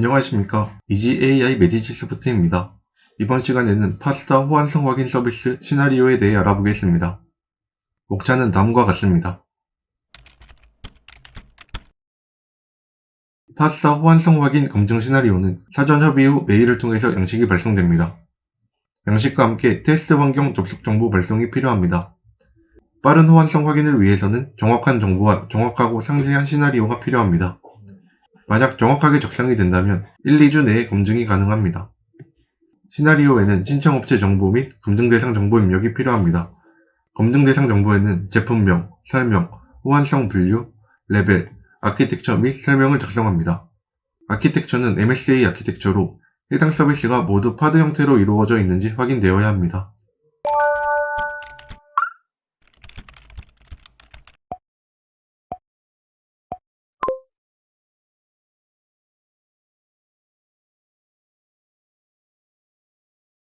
안녕하십니까 이지 AI 메디지 소프트입니다. 이번 시간에는 파스타 호환성 확인 서비스 시나리오에 대해 알아보겠습니다. 목차는 다음과 같습니다. 파스타 호환성 확인 검증 시나리오는 사전 협의 후 메일을 통해서 양식이 발송됩니다. 양식과 함께 테스트 환경 접속 정보 발송이 필요합니다. 빠른 호환성 확인을 위해서는 정확한 정보와 정확하고 상세한 시나리오가 필요합니다. 만약 정확하게 적상이 된다면 1, 2주 내에 검증이 가능합니다. 시나리오에는 신청업체 정보 및 검증 대상 정보 입력이 필요합니다. 검증 대상 정보에는 제품명, 설명, 호환성 분류, 레벨, 아키텍처 및 설명을 작성합니다. 아키텍처는 MSA 아키텍처로 해당 서비스가 모두 파드 형태로 이루어져 있는지 확인되어야 합니다.